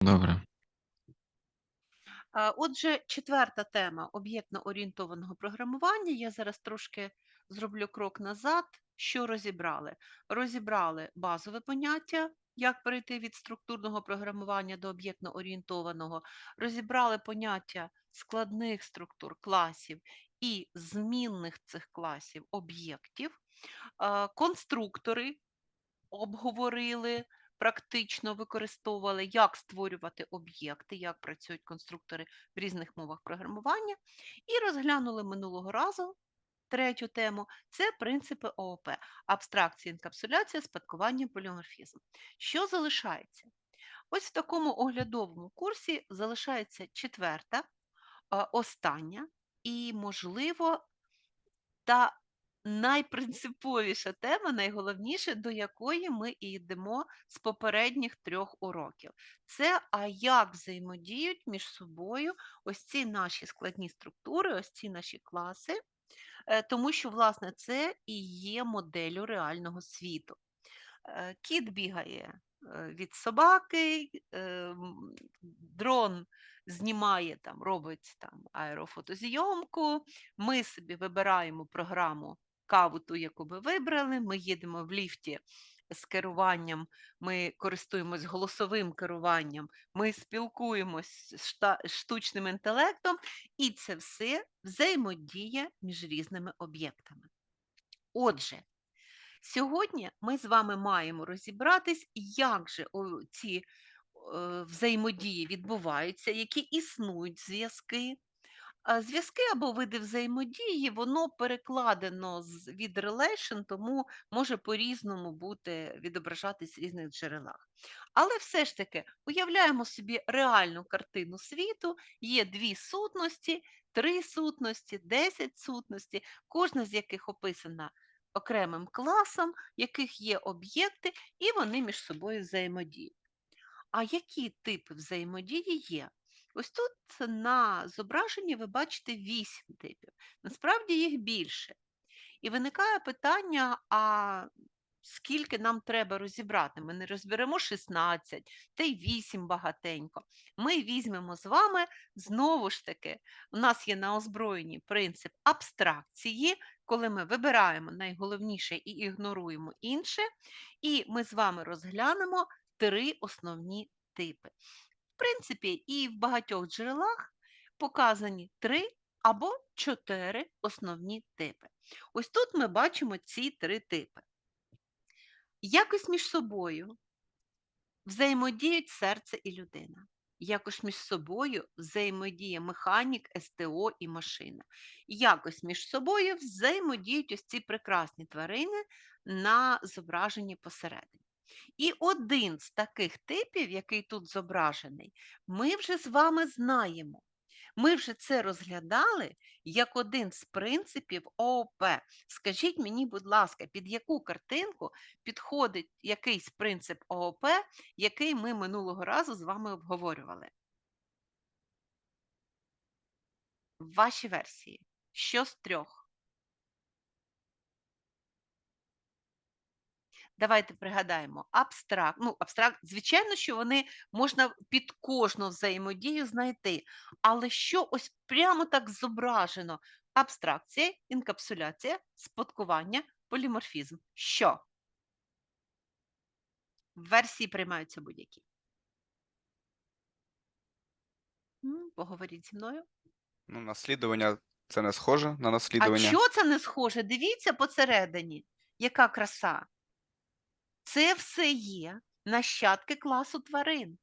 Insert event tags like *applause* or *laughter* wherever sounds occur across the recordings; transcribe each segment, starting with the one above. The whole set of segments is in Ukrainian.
Добре. Отже, четверта тема об'єктно-орієнтованого програмування. Я зараз трошки зроблю крок назад. Що розібрали? Розібрали базове поняття, як перейти від структурного програмування до об'єктно-орієнтованого, розібрали поняття складних структур класів і змінних цих класів об'єктів, конструктори обговорили, практично використовували, як створювати об'єкти, як працюють конструктори в різних мовах програмування, і розглянули минулого разу третю тему це принципи ООП абстракція, інкапсуляція, спадкування, поліморфізм. Що залишається? Ось в такому оглядовому курсі залишається четверта, остання і, можливо, та найпринциповіша тема, найголовніше, до якої ми і йдемо з попередніх трьох уроків. Це а як взаємодіють між собою ось ці наші складні структури, ось ці наші класи, е, тому що, власне, це і є моделлю реального світу. Е, Кіт бігає е, від собаки, дрон знімає там, робить там аерофотозйомку. Ми собі вибираємо програму каву, ту, яку ми вибрали. Ми їдемо в ліфті з керуванням, ми користуємось голосовим керуванням, ми спілкуємось з штучним інтелектом, і це все взаємодія між різними об'єктами. Отже, Сьогодні ми з вами маємо розібратись, як же ці взаємодії відбуваються, які існують зв'язки. Зв'язки або види взаємодії, воно перекладено з від relation, тому може по-різному бути відображатись в різних джерелах. Але все ж таки уявляємо собі реальну картину світу, є дві сутності, три сутності, десять сутностей, кожна з яких описана окремим класом, яких є об'єкти, і вони між собою взаємодіють. А які типи взаємодії є? Ось тут на зображенні ви бачите 8 типів. Насправді їх більше. І виникає питання: а скільки нам треба розібрати? Ми не розберемо 16, та й 8 багатенько. Ми візьмемо з вами знову ж таки, у нас є на озброєнні принцип абстракції, коли ми вибираємо найголовніше і ігноруємо інше. І ми з вами розглянемо три основні типи. В принципі, і в багатьох джерелах показані три або чотири основні типи. Ось тут ми бачимо ці три типи. Якось між собою взаємодіють серце і людина. Якось між собою взаємодіє механік, СТО і машина. Якось між собою взаємодіють ось ці прекрасні тварини на зображенні посередині. І один з таких типів, який тут зображений, ми вже з вами знаємо. Ми вже це розглядали як один з принципів ООП. Скажіть мені, будь ласка, під яку картинку підходить якийсь принцип ООП, який ми минулого разу з вами обговорювали? Ваші версії. Що з трьох? Давайте пригадаємо, абстракт, ну, абстракт, звичайно, що вони можна під кожну взаємодію знайти. Але що ось прямо так зображено? Абстракція, інкапсуляція, спадкування, поліморфізм. Що? Версії приймаються будь-які. Поговоріть зі мною. Ну, наслідування це не схоже на наслідування. А що це не схоже? Дивіться посередині, яка краса. Це все є нащадки класу тварин.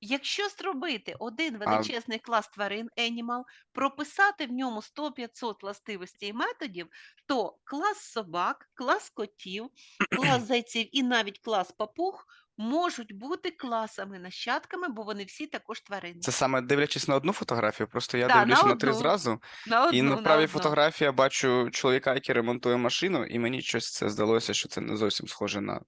Якщо зробити один величезний клас тварин Animal, прописати в ньому 100-500 властивостей і методів, то клас собак, клас котів, клас *clears throat* зайців і навіть клас папуг можуть бути класами нащадками, бо вони всі також тварини. Це саме дивлячись на одну фотографію, просто я Да, на дивлюся на три одну. зразу. На І одну, на правій одну. фотографії я бачу чоловіка, який ремонтує машину, і мені щось це здалося, що це не зовсім схоже на.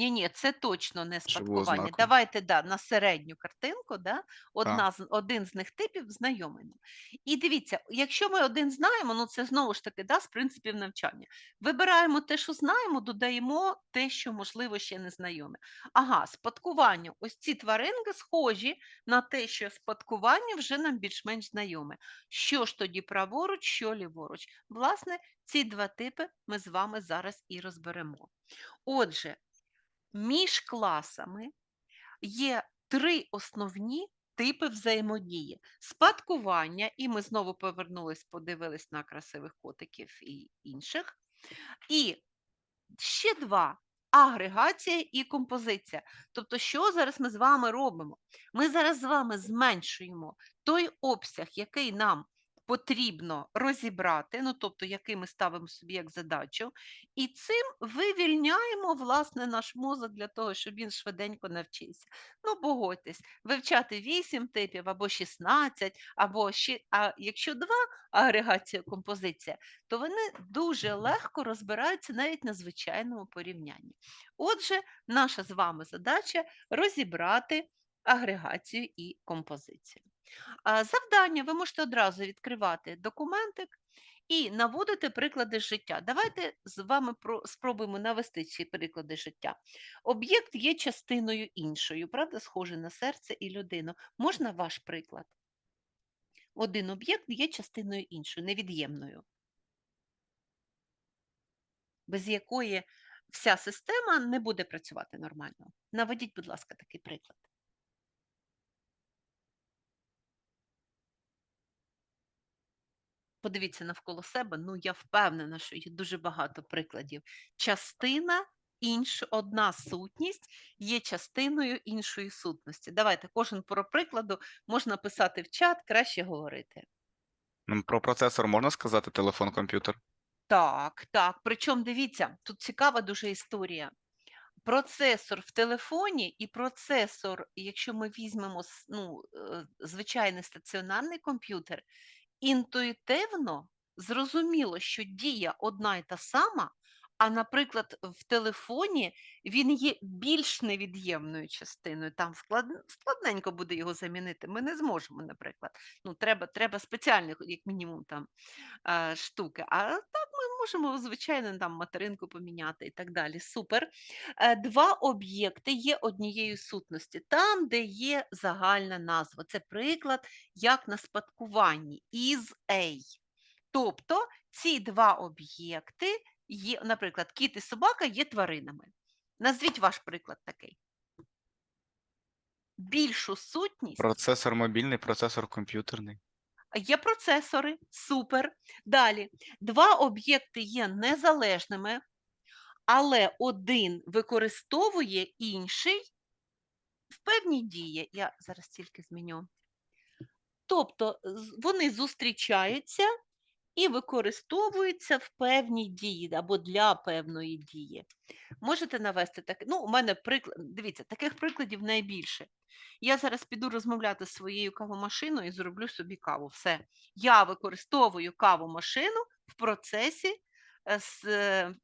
Ні, ні, це точно не спадкування. Давайте да, на середню картинку, да, одна з, один з них типів знайомий. нам. І дивіться, якщо ми один знаємо, ну це знову ж таки да, з принципів навчання. Вибираємо те, що знаємо, додаємо те, що можливо ще не знайоме. Ага, спадкування. Ось ці тваринки схожі на те, що спадкування вже нам більш-менш знайоме. Що ж тоді праворуч, що ліворуч? Власне, ці два типи ми з вами зараз і розберемо. Отже, між класами є три основні типи взаємодії: спадкування, і ми знову повернулись, подивились на красивих котиків і інших. І ще два. Агрегація і композиція. Тобто, що зараз ми з вами робимо? Ми зараз з вами зменшуємо той обсяг, який нам потрібно розібрати, ну тобто, який ми ставимо собі як задачу, і цим вивільняємо власне наш мозок для того, щоб він швиденько навчився. Ну, погодьтесь, вивчати 8 типів або 16, або ще, а якщо два агрегація, композиція, то вони дуже легко розбираються навіть на звичайному порівнянні. Отже, наша з вами задача розібрати агрегацію і композицію. Завдання ви можете одразу відкривати документик і наводити приклади життя. Давайте з вами спробуємо навести ці приклади життя. Об'єкт є частиною іншою, правда, схожий на серце і людину. Можна ваш приклад? Один об'єкт є частиною іншою, невід'ємною, без якої вся система не буде працювати нормально. Наведіть, будь ласка, такий приклад. Подивіться навколо себе. Ну, я впевнена, що є дуже багато прикладів. Частина інш, одна сутність є частиною іншої сутності. Давайте кожен про прикладу можна писати в чат, краще говорити. Про процесор можна сказати телефон, комп'ютер? Так, так. Причому дивіться, тут цікава дуже історія. Процесор в телефоні і процесор, якщо ми візьмемо ну, е, звичайний стаціонарний комп'ютер, інтуїтивно зрозуміло, що дія одна й та сама, а, наприклад, в телефоні він є більш невід'ємною частиною. Там склад... складненько буде його замінити. Ми не зможемо, наприклад. Ну, треба, треба спеціальних, як мінімум, там е, штуки. А можемо, звичайно, там материнку поміняти і так далі. Супер. Е, Два об'єкти є однією сутності, там, де є загальна назва. Це приклад, як на спадкуванні із A. Тобто ці два об'єкти є, наприклад, кіт і собака є тваринами. Назвіть ваш приклад такий. Більшу сутність Процесор мобільний, процесор комп'ютерний. Є процесори, супер. Далі, два об'єкти є незалежними, але один використовує інший в певній дії. Я зараз тільки зміню. Тобто вони зустрічаються і використовуються в певній дії або для певної дії. Можете навести таке? Ну, у мене приклад, дивіться, таких прикладів найбільше. Я зараз піду розмовляти з своєю кавомашиною і зроблю собі каву. Все. Я використовую кавомашину в процесі е, з е,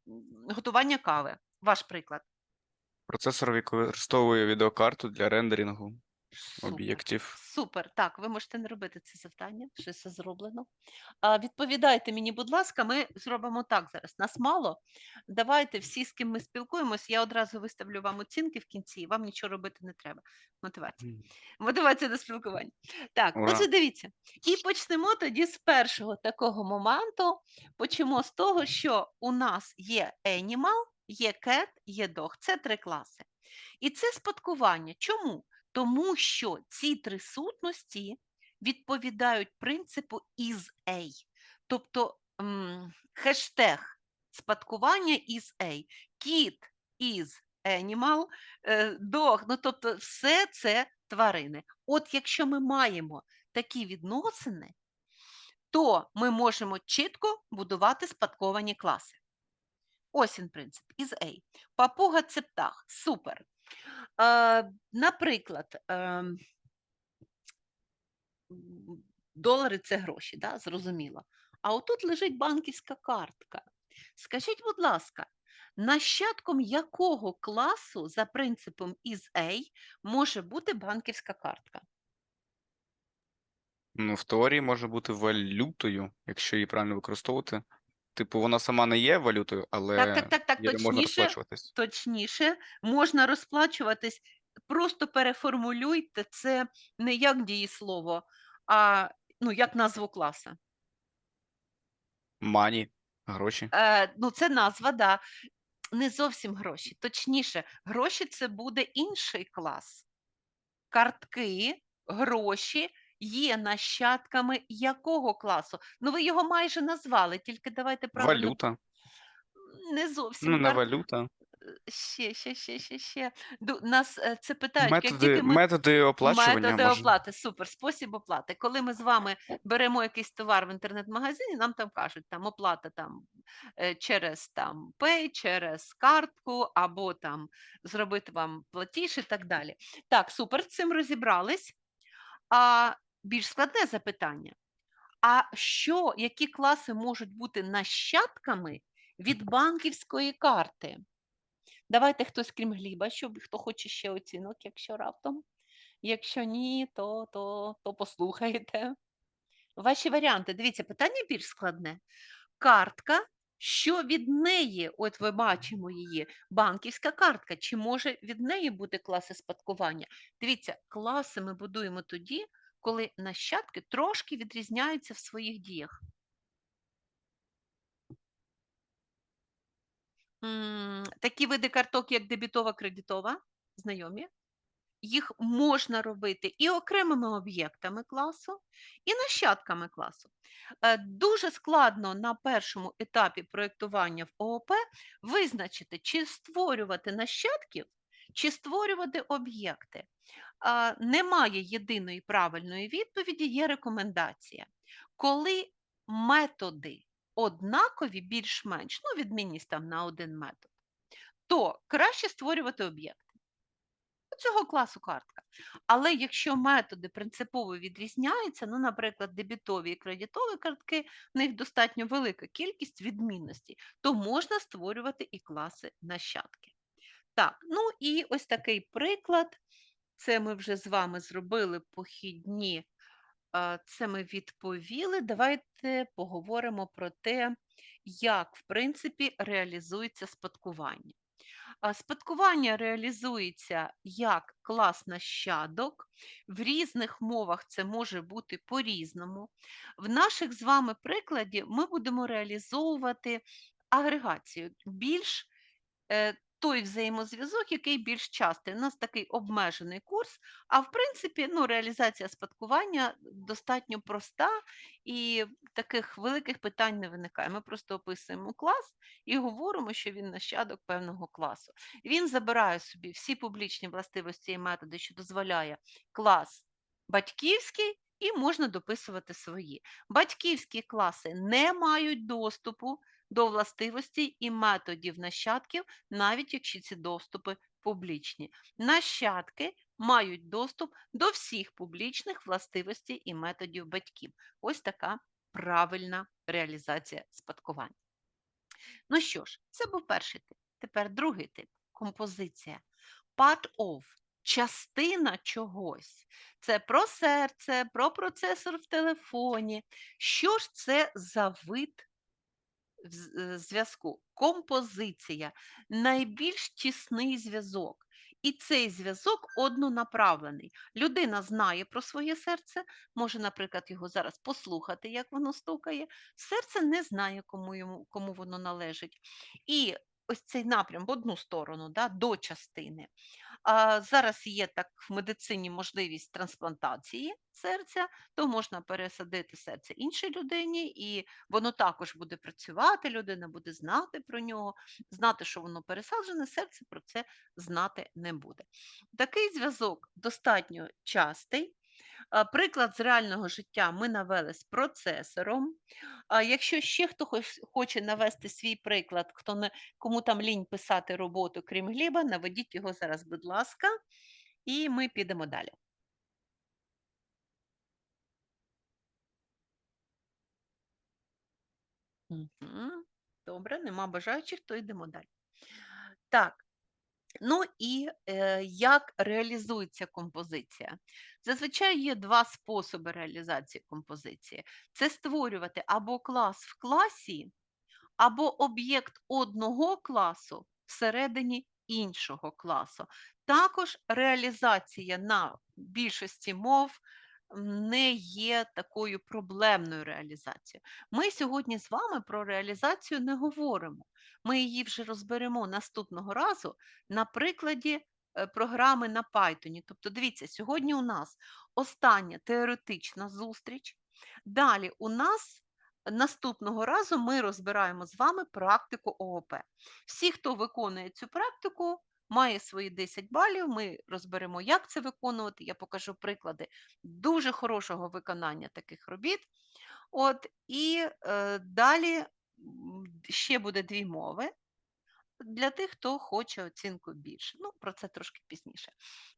готування кави. Ваш приклад. Процесор використовує відеокарту для рендерінгу Супер. об'єктів. Супер. Так, ви можете не робити це завдання, що це зроблено. А, відповідайте мені, будь ласка, ми зробимо так зараз. Нас мало. Давайте всі, з ким ми спілкуємось, я одразу виставлю вам оцінки в кінці, вам нічого робити не треба. Мотивація. Мотивація до спілкування. Так, Ура. отже, дивіться. І почнемо тоді з першого такого моменту. Почнемо з того, що у нас є animal, є cat, є dog. Це три класи. І це спадкування. Чому? Тому що ці три сутності відповідають принципу is A. Тобто хештег спадкування is A. Кіт is animal, е, dog, ну тобто все це тварини. От якщо ми маємо такі відносини, то ми можемо чітко будувати спадковані класи. Ось він принцип із A. Папуга це птах. Супер. Наприклад, ем, долари це гроші, да? зрозуміло. А отут лежить банківська картка. Скажіть, будь ласка, Нащадком якого класу за принципом із A може бути банківська картка? Ну, в теорії може бути валютою, якщо її правильно використовувати. Типу, вона сама не є валютою, але так, так, так, нею можна точніше, розплачуватись. точніше, можна розплачуватись. Просто переформулюйте це не як дієслово, а ну, як назву класа. Мані, гроші. Е, ну, це назва, да. Не зовсім гроші. Точніше, гроші це буде інший клас. Картки, гроші є нащадками якого класу? Ну, ви його майже назвали, тільки давайте правильно. Валюта. Не зовсім Ну, не кар- валюта. Ще, ще, ще, ще, ще. Ду- Нас е, це питають, як Методи, тільки ми методи оплачування Методи може. оплати, супер, спосіб оплати. Коли ми з вами беремо якийсь товар в інтернет-магазині, нам там кажуть, там оплата там е, через там Pay, через картку, або там зробити вам платіж і так далі. Так, супер, з цим розібрались. А більш складне запитання. А що, які класи можуть бути нащадками від банківської карти? Давайте хтось, крім Гліба, щоб хто хоче ще оцінок, якщо раптом. Якщо ні, то, то, то послухайте. Ваші варіанти. Дивіться, питання більш складне. Картка, що від неї, от ми бачимо її, банківська картка, чи може від неї бути класи спадкування? Дивіться, класи ми будуємо тоді, коли нащадки трошки відрізняються в своїх діях. Такі види карток, як дебітова, кредитова, знайомі. Їх можна робити і окремими об'єктами класу, і нащадками класу. Е, Дуже складно на першому етапі проєктування в ООП визначити, чи створювати нащадків, чи створювати об'єкти. Немає єдиної правильної відповіді, є рекомендація. Коли методи однакові, більш-менш, ну, відмінність там на один метод, то краще створювати об'єкт цього класу картка. Але якщо методи принципово відрізняються, ну, наприклад, дебітові і кредитові картки, в них достатньо велика кількість відмінностей, то можна створювати і класи нащадки. Так, ну і ось такий приклад. Це ми вже з вами зробили похідні, це ми відповіли. Давайте поговоримо про те, як, в принципі, реалізується спадкування. Спадкування реалізується як клас нащадок. В різних мовах це може бути по-різному. В наших з вами прикладі ми будемо реалізовувати агрегацію, більш е, той взаємозв'язок, який більш частий. У нас такий обмежений курс, а в принципі ну, реалізація спадкування достатньо проста і таких великих питань не виникає. Ми просто описуємо клас і говоримо, що він нащадок певного класу. Він забирає собі всі публічні властивості і методи, що дозволяє клас батьківський, і можна дописувати свої. Батьківські класи не мають доступу до властивостей і методів нащадків, навіть якщо ці доступи публічні. Нащадки мають доступ до всіх публічних властивостей і методів батьків. Ось така правильна реалізація спадкування. Ну що ж, це був перший тип. Тепер другий тип композиція. Part of частина чогось. Це про серце, про процесор в телефоні. Що ж це за вид зв'язку? Композиція найбільш тісний зв'язок. І цей зв'язок однонаправлений. Людина знає про своє серце, може, наприклад, його зараз послухати, як воно стукає. Серце не знає, кому, йому, кому воно належить. І ось цей напрям в одну сторону, да, до частини. А зараз є так в медицині можливість трансплантації серця, то можна пересадити серце іншій людині, і воно також буде працювати, людина буде знати про нього, знати, що воно пересаджене, серце про це знати не буде. Такий зв'язок достатньо частий. Приклад з реального життя ми навели з процесором. Якщо ще хто хоче навести свій приклад, хто не, кому там лінь писати роботу, крім Гліба, наведіть його зараз, будь ласка, і ми підемо далі. Мгм. Добре, нема бажаючих, то йдемо далі. Так. Ну і е, як реалізується композиція? Зазвичай є два способи реалізації композиції: це створювати або клас в класі, або об'єкт одного класу всередині іншого класу. Також реалізація на більшості мов не є такою проблемною реалізацією. Ми сьогодні з вами про реалізацію не говоримо. Ми її вже розберемо наступного разу на прикладі е, програми на Python. Тобто, дивіться, сьогодні у нас остання теоретична зустріч. Далі у нас наступного разу ми розбираємо з вами практику ООП. Всі, хто виконує цю практику, має свої 10 балів. Ми розберемо, як це виконувати. Я покажу приклади дуже хорошого виконання таких робіт. От, і е, далі ще буде дві мови для тих, хто хоче оцінку більше. Ну, про це трошки пізніше.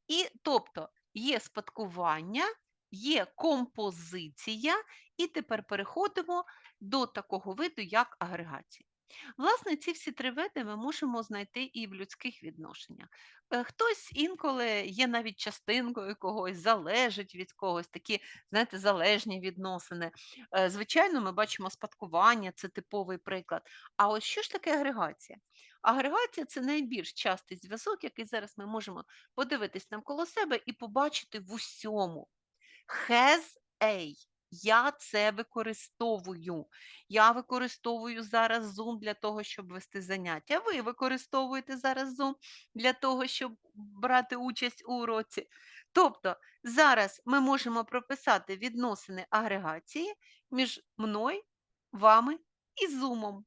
І тобто є спадкування, є композиція, і тепер переходимо до такого виду, як агрегація. Власне, ці всі три види ми можемо знайти і в людських відношеннях. Е, Хтось інколи є навіть частинкою когось, залежить від когось, такі, знаєте, залежні відносини. Е, Звичайно, ми бачимо спадкування, це типовий приклад. А ось що ж таке агрегація? Агрегація це найбільш частий зв'язок, який зараз ми можемо подивитись навколо себе і побачити в усьому. Has a. Я це використовую. Я використовую зараз Zoom для того, щоб вести заняття. Ви використовуєте зараз Zoom для того, щоб брати участь у уроці. Тобто зараз ми можемо прописати відносини агрегації між мною, вами і Zoom.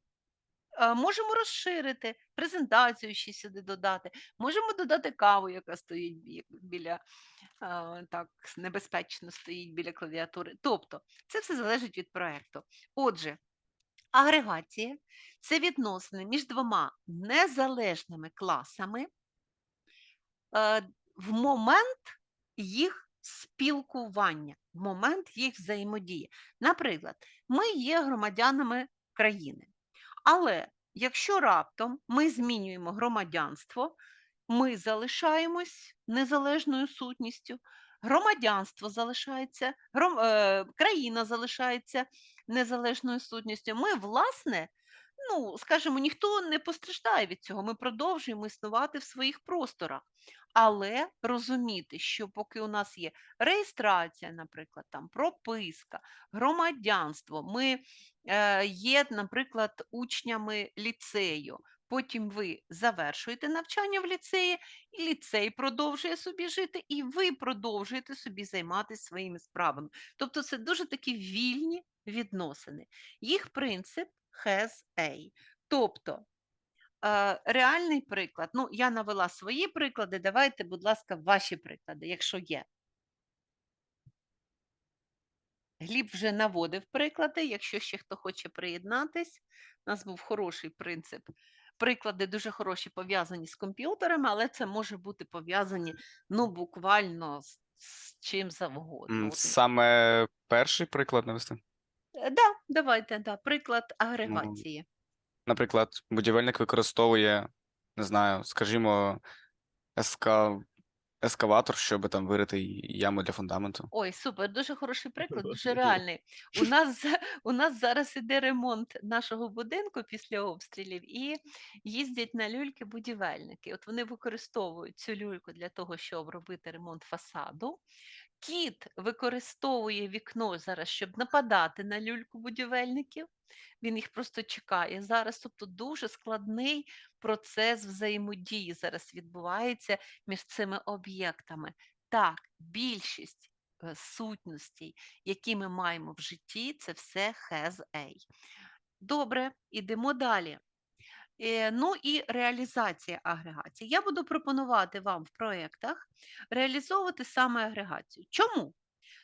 Е, Можемо розширити презентацію ще сюди додати. Можемо додати каву, яка стоїть біля так небезпечно стоїть біля клавіатури. Тобто, це все залежить від проекту. Отже, агрегація це відносини між двома незалежними класами е, в момент їх спілкування, в момент їх взаємодії. Наприклад, ми є громадянами країни. Але якщо раптом ми змінюємо громадянство, ми залишаємось незалежною сутністю, громадянство залишається, гром, е, країна залишається незалежною сутністю. Ми, власне, ну, скажімо, ніхто не постраждає від цього. Ми продовжуємо існувати в своїх просторах. Але розуміти, що поки у нас є реєстрація, наприклад, там прописка, громадянство, ми е, є, наприклад, учнями ліцею. Потім ви завершуєте навчання в ліцеї, і ліцей продовжує собі жити, і ви продовжуєте собі займатися своїми справами. Тобто це дуже такі вільні відносини. Їх принцип has a. Тобто е, реальний приклад. Ну, я навела свої приклади. Давайте, будь ласка, ваші приклади, якщо є. Гліб вже наводив приклади, якщо ще хто хоче приєднатись. У нас був хороший принцип. Приклади дуже хороші пов'язані з комп'ютерами, але це може бути пов'язані ну, буквально з, з чим завгодно. Саме перший приклад навести. Да, давайте, да, приклад агрегації. Наприклад, будівельник використовує, не знаю, скажімо, еска... ескаватор, щоб там вирити яму для фундаменту. Ой, супер, дуже хороший приклад, дуже реальний. У нас, *laughs* у нас зараз іде ремонт нашого будинку після обстрілів, і їздять на люльки будівельники. От вони використовують цю люльку для того, щоб робити ремонт фасаду. Кіт використовує вікно зараз, щоб нападати на люльку будівельників. Він їх просто чекає зараз. Тобто дуже складний процес взаємодії зараз відбувається між цими об'єктами. Так, більшість е, сутностей, які ми маємо в житті, це все has a. Добре, ідемо далі. Е, Ну і реалізація агрегації. Я буду пропонувати вам в проєктах реалізовувати саме агрегацію. Чому?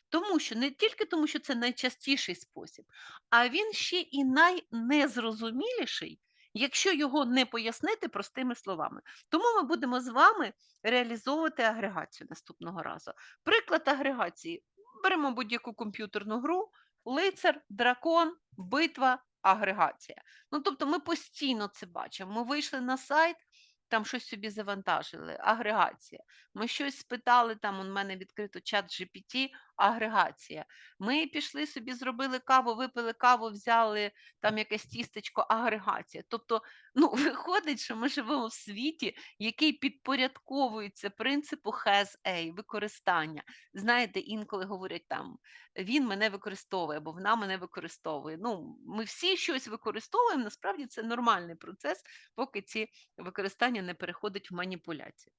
Тому що не тільки тому, що це найчастіший спосіб, а він ще і найнезрозуміліший, якщо його не пояснити простими словами. Тому ми будемо з вами реалізовувати агрегацію наступного разу. Приклад агрегації. Беремо будь-яку комп'ютерну гру, лицар, дракон, битва, агрегація. Ну, тобто ми постійно це бачимо. Ми вийшли на сайт, там щось собі завантажили, агрегація. Ми щось спитали, там у мене відкрито чат GPT, агрегація. Ми пішли собі, зробили каву, випили каву, взяли там якесь тістечко, агрегація. Тобто, ну, *laughs* виходить, що ми живемо в світі, який підпорядковується принципу has a, використання. Знаєте, інколи говорять там, він мене використовує, або вона мене використовує. Ну, ми всі щось використовуємо, насправді це нормальний процес, поки ці використання не переходить в маніпуляцію.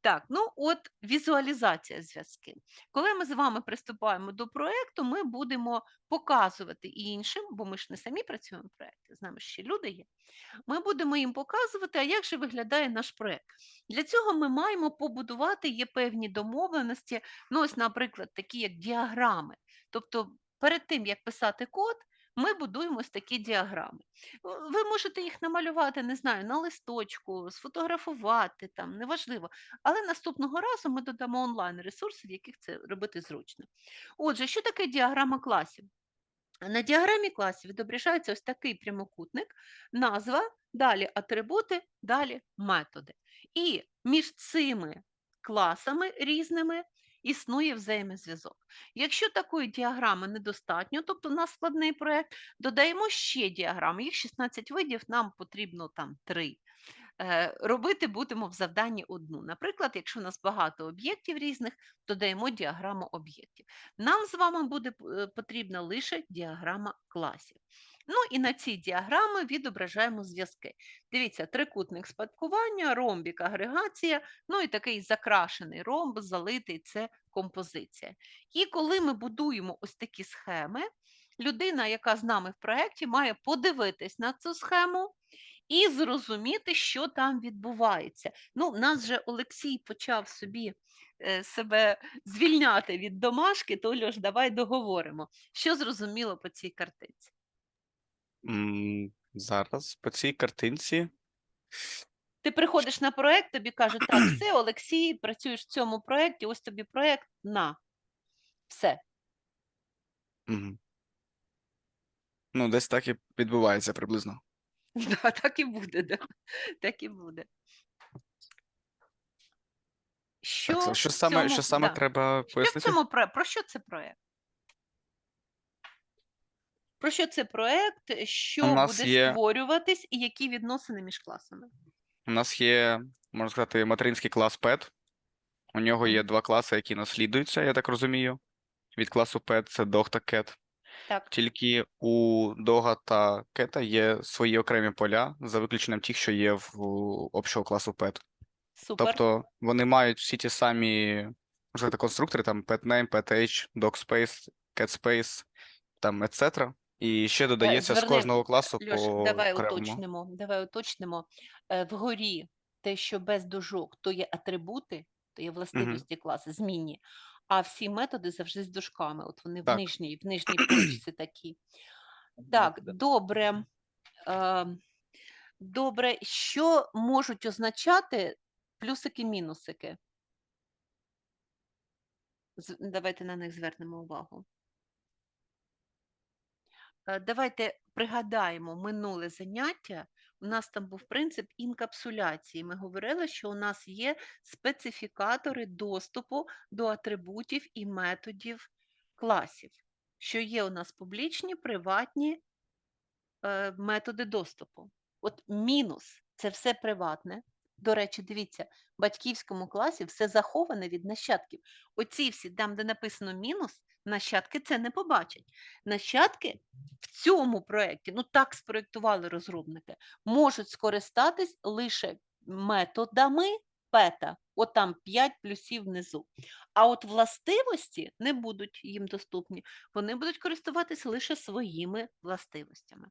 Так, ну от візуалізація зв'язків. Коли ми з вами приступаємо до проєкту, ми будемо показувати іншим, бо ми ж не самі працюємо в проєкті, з нами ще люди є. Ми будемо їм показувати, а як же виглядає наш проєкт. Для цього ми маємо побудувати є певні домовленості, ну ось, наприклад, такі як діаграми. Тобто, перед тим як писати код, ми будуємо ось такі діаграми. Ви можете їх намалювати, не знаю, на листочку, сфотографувати, там, неважливо. Але наступного разу ми додамо онлайн ресурси, в яких це робити зручно. Отже, що таке діаграма класів? На діаграмі класів відображається ось такий прямокутник, назва, далі атрибути, далі методи. І між цими класами різними існує взаємозв'язок. Якщо такої діаграми недостатньо, тобто у нас складний проєкт, додаємо ще діаграми, їх 16 видів, нам потрібно там 3. Е, Робити будемо в завданні одну. Наприклад, якщо у нас багато об'єктів різних, додаємо діаграму об'єктів. Нам з вами буде е, потрібна лише діаграма класів. Ну і на цій діаграмі відображаємо зв'язки. Дивіться, трикутник спадкування, ромбік, агрегація, ну і такий закрашений ромб, залитий це композиція. І коли ми будуємо ось такі схеми, людина, яка з нами в проєкті, має подивитись на цю схему і зрозуміти, що там відбувається. Ну, нас же Олексій почав собі е, себе звільняти від домашки, то Льош, давай договоримо. Що зрозуміло по цій картинці? Зараз по цій картинці. Ти приходиш на проєкт, тобі кажуть, так, *clears throat* все, Олексій, працюєш в цьому проєкті, ось тобі проєкт, на. Все. Мгм. Ну, десь так і відбувається приблизно. *laughs* Да, так і буде, да. так і буде. Що, Так, що в саме, що саме да. треба Що в пояснити? цьому про, про що це проєкт? Про що це проєкт, що нас буде є- створюватись і які відносини між класами? У нас є, можна сказати, материнський клас Pet. У нього є два класи, які наслідуються, я так розумію. Від класу Pet це Dog та Cat. Так, Тільки у Дога та Кета є свої окремі поля, за виключенням тих, що є в у общого класу Pet. супер. Тобто вони мають всі ті самі можна сказати, конструктори, там PetName, PetAge, DogSpace, CatSpace, там etc. І ще додається з кожного класу Льош, по давай окремому. уточнимо. Давай уточнимо. Е, Вгорі те, що без дужок, то є атрибути, то є властивості класу, змінні, а всі методи завжди з дужками. От вони в нижній, в нижній *clears throat* поличці такі. Так, добре. Е, Добре, що можуть означати плюсики-мінусики? Давайте на них звернемо увагу. Е, Давайте пригадаємо минуле заняття. У нас там був принцип інкапсуляції. Ми говорили, що у нас є специфікатори доступу до атрибутів і методів класів, що є у нас публічні, приватні е, методи доступу. От мінус це все приватне. До речі, дивіться, в батьківському класі все заховане від нащадків. Оці всі, там, де написано мінус, нащадки це не побачать. Нащадки в цьому проєкті, ну так спроєктували розробники, можуть скористатись лише методами пета. От там 5 плюсів внизу. А от властивості не будуть їм доступні. Вони будуть користуватись лише своїми властивостями.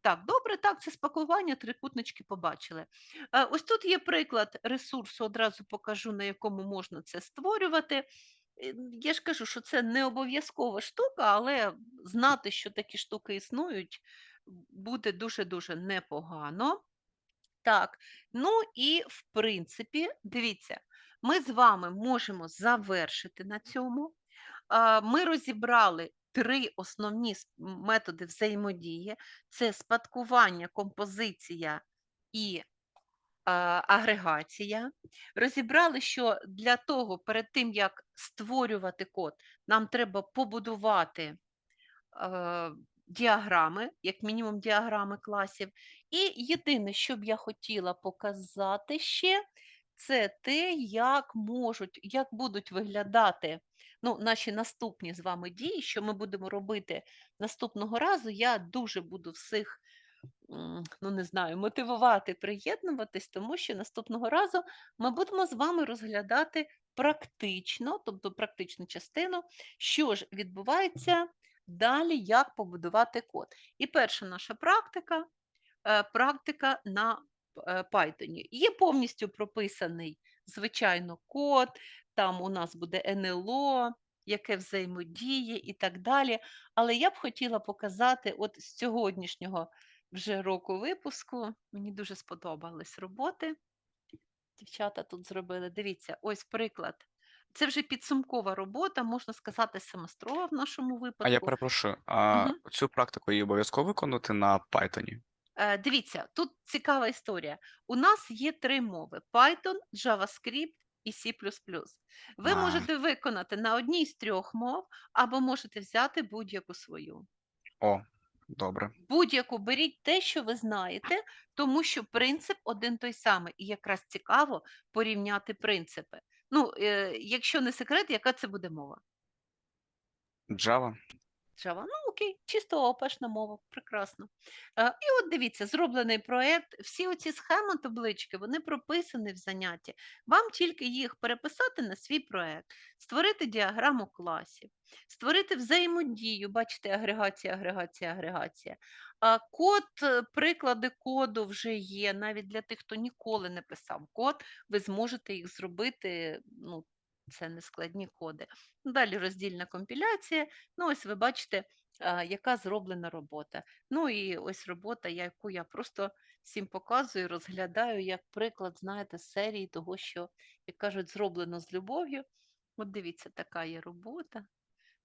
Так, добре, так, це спакування, трикутнички побачили. Е, Ось тут є приклад ресурсу, одразу покажу, на якому можна це створювати. Е, Я ж кажу, що це не обов'язкова штука, але знати, що такі штуки існують, буде дуже-дуже непогано. Так, ну і в принципі, дивіться, ми з вами можемо завершити на цьому. Ми розібрали три основні методи взаємодії: це спадкування, композиція і агрегація. Розібрали, що для того, перед тим як створювати код, нам треба побудувати діаграми, як мінімум діаграми класів. І єдине, що б я хотіла показати ще, це те, як можуть, як будуть виглядати ну, наші наступні з вами дії, що ми будемо робити наступного разу. Я дуже буду всіх, ну не знаю, мотивувати, приєднуватись, тому що наступного разу ми будемо з вами розглядати практично, тобто практичну частину, що ж відбувається далі, як побудувати код. І перша наша практика е, практика на е, Python. Є повністю прописаний, звичайно, код, там у нас буде НЛО, яке взаємодіє і так далі. Але я б хотіла показати от з сьогоднішнього вже року випуску. Мені дуже сподобались роботи. Дівчата тут зробили. Дивіться, ось приклад. Це вже підсумкова робота, можна сказати, семестрова в нашому випадку. А я перепрошую, а Мгм. цю практику її обов'язково виконувати на Python? Е, Дивіться, тут цікава історія. У нас є три мови: Python, JavaScript і C++. Ви А, можете виконати на одній з трьох мов, або можете взяти будь-яку свою. о, добре. Будь-яку беріть те, що ви знаєте, тому що принцип один той самий. І якраз цікаво порівняти принципи. Ну, е, якщо не секрет, яка це буде мова? Java. Java. Ну, окей, чисто опашна мова, прекрасно. Е, і от дивіться, зроблений проєкт, всі оці схеми, таблички, вони прописані в занятті. Вам тільки їх переписати на свій проєкт, створити діаграму класів, створити взаємодію, бачите, агрегація, агрегація, агрегація. А код, е, приклади коду вже є, навіть для тих, хто ніколи не писав код, ви зможете їх зробити, ну, це не складні коди. Далі роздільна компіляція. Ну, ось ви бачите, яка зроблена робота. Ну і ось робота, яку я просто всім показую, розглядаю як приклад, знаєте, серії того, що, як кажуть, зроблено з любов'ю. От дивіться, така є робота.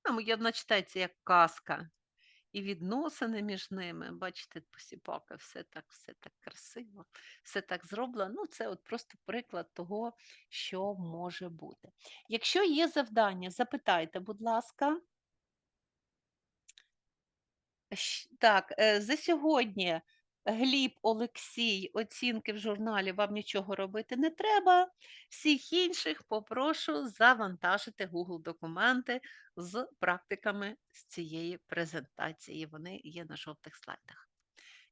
Ну, вона читається як казка. І відносини між ними, бачите, посіпака, все так, все так красиво, все так зроблено. Ну, це от просто приклад того, що може бути. Якщо є завдання, запитайте, будь ласка. Так, е, за сьогодні Гліб Олексій, оцінки в журналі вам нічого робити не треба. Всіх інших попрошу завантажити Google документи з практиками з цієї презентації. Вони є на жовтих слайдах.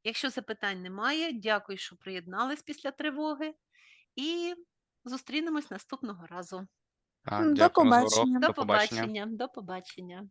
Якщо запитань немає, дякую, що приєднались після тривоги, і зустрінемось наступного разу. Так, До дякуємо за урок. побачення. До побачення. До побачення.